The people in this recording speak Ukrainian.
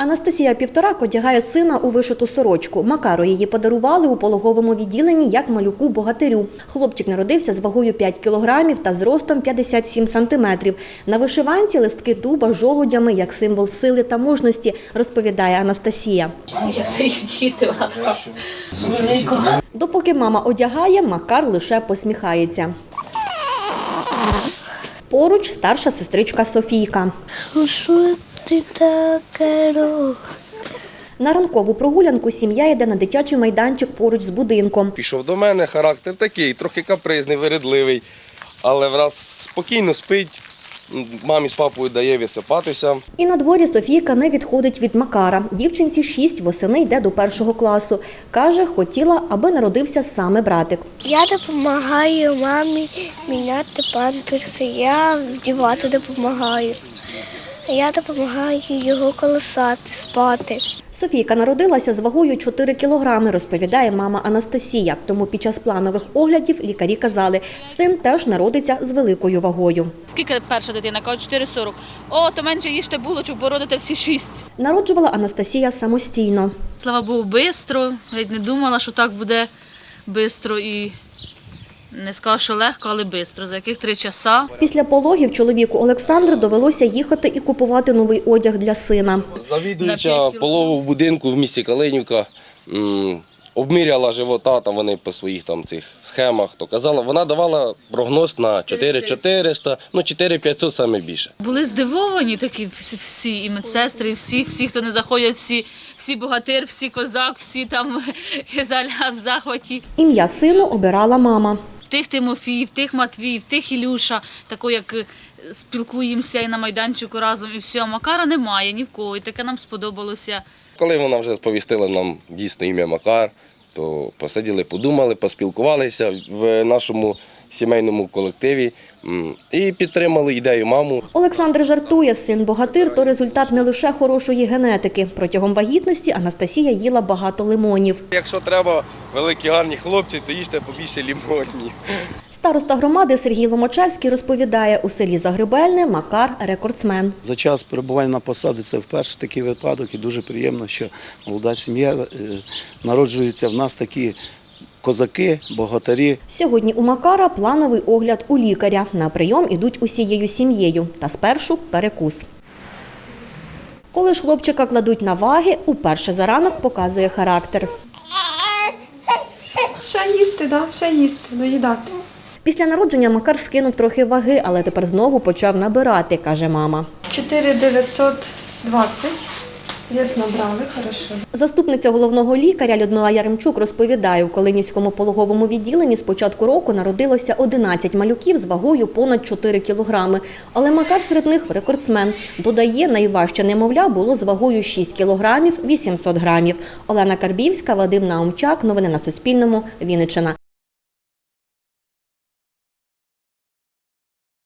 Анастасія Півторак одягає сина у вишиту сорочку. Макару її подарували у пологовому відділенні як малюку богатирю. Хлопчик народився з вагою 5 кілограмів та зростом 57 сантиметрів. На вишиванці листки дуба з жолудями як символ сили та мужності, розповідає Анастасія. Я це діти. Допоки мама одягає, Макар лише посміхається. Поруч старша сестричка Софійка. Ну що ти таке робиш? На ранкову прогулянку сім'я йде на дитячий майданчик поруч з будинком. Пішов до мене, характер такий, трохи капризний, вередливий, але враз спокійно спить, мамі з папою дає висипатися. І на дворі Софійка не відходить від Макара. Дівчинці шість восени йде до першого класу. Каже, хотіла, аби народився саме братик. Я допомагаю мамі міняти памперси, я вдівати допомагаю. Я допомагаю його колесати, спати. Софійка народилася з вагою 4 кілограми, розповідає мама Анастасія. Тому під час планових оглядів лікарі казали, син теж народиться з великою вагою. Скільки перша дитина? Кажуть, 4,40. О, то менше їжте булочок, бо родите всі шість. Народжувала Анастасія самостійно. Слава Богу, бистро. Навіть не думала, що так буде бистро і не скажу, що легко, але бистро. За яких три часа. Після пологів чоловіку Олександру довелося їхати і купувати новий одяг для сина. На Завідуюча п'ять полового будинку в місті Калинівка обміряла живота, там вони по своїх там цих схемах, то казала, вона давала прогноз на 4400, ну 4500 саме більше. Були здивовані такі всі, всі і медсестри, і всі, всі, хто не заходять, всі, всі богатир, всі козак, всі там заля в захваті. Ім'я сину обирала мама. Тих Тимофіїв, тих Матвіїв, тих Ілюша, тако як е, спілкуємося і на майданчику разом, і все. Макара немає ні в кого, і таке нам сподобалося. Коли вона вже сповістила нам дійсно ім'я Макар, то посиділи, подумали, поспілкувалися в нашому сімейному колективі і підтримали ідею маму. Олександр жартує, син богатир то результат не лише хорошої генетики. Протягом вагітності Анастасія їла багато лимонів. Якщо треба великі гарні хлопці, то їжте побільше лімонів. Староста громади Сергій Ломачевський розповідає, у селі Загребельне Макар рекордсмен. За час перебування на посаді це вперше такий випадок, і дуже приємно, що молода сім'я е, народжується в нас такі козаки, богатарі. Сьогодні у Макара плановий огляд у лікаря. На прийом ідуть усією сім'єю. Та спершу перекус. Коли ж хлопчика кладуть на ваги, уперше за ранок показує характер. Ще їсти, да? ще їсти, доїдати. Після народження Макар скинув трохи ваги, але тепер знову почав набирати, каже мама. 4920. Вес набрали, хорошо. Заступниця головного лікаря Людмила Яремчук розповідає, у Калинівському пологовому відділенні з початку року народилося 11 малюків з вагою понад 4 кілограми. Але Макар серед них рекордсмен. Додає, найважче немовля було з вагою 6 кілограмів 800 грамів. Олена Карбівська, Вадим Наумчак. Новини на Суспільному. Вінниччина.